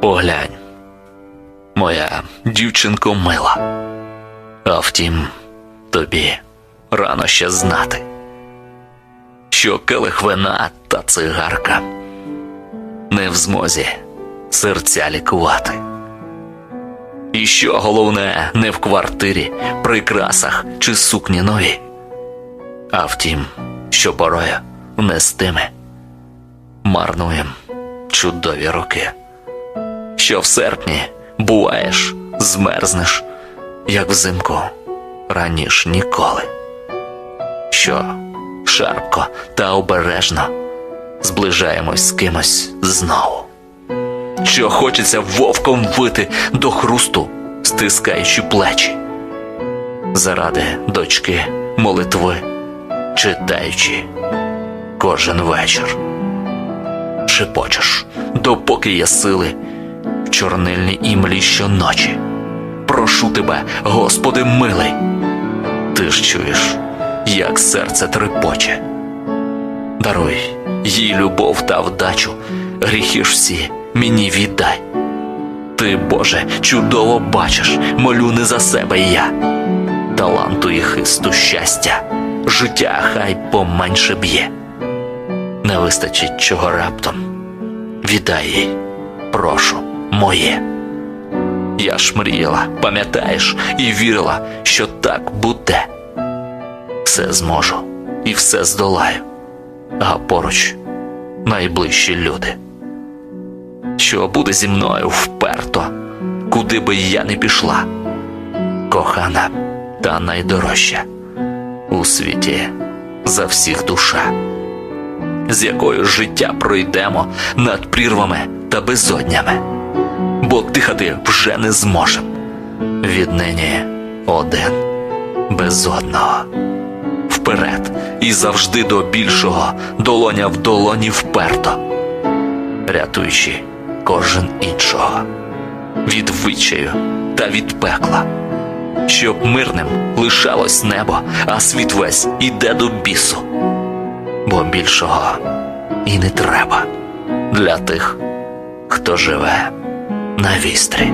Поглянь, моя дівчинко мила. А втім, тобі рано ще знати, що келих вина та цигарка не в змозі серця лікувати. І що головне не в квартирі, прикрасах чи сукні нові, а втім, що порою не з марнуєм чудові роки, що в серпні буваєш, змерзнеш, як взимку раніш ніколи, що шарпко та обережно зближаємось з кимось знову що хочеться вовком вити до хрусту, стискаючи плечі. Заради дочки молитви, читаючи кожен вечір. Шепочеш, допоки є сили чорнильній імлі щоночі. Прошу тебе, Господи милий, ти ж чуєш, як серце трепоче. Даруй їй любов та вдачу, гріхи ж всі мені віддай. Ти, Боже, чудово бачиш, молю не за себе я. Таланту і хисту щастя, життя хай поменше б'є. Не вистачить чого раптом. Віддай їй, прошу, моє. Я ж мріяла, пам'ятаєш, і вірила, що так буде. Все зможу і все здолаю, а поруч найближчі люди що буде зі мною вперто, куди би я не пішла. Кохана та найдорожча у світі за всіх душа, з якою життя пройдемо над прірвами та безоднями, бо дихати вже не зможем. Віднині один без одного. Вперед і завжди до більшого. Долоня в долоні вперто, рятуючи кожен іншого. Від вичаю та від пекла, щоб мирним лишалось небо, а світ весь іде до бісу, бо більшого і не треба для тих, хто живе на вістрі.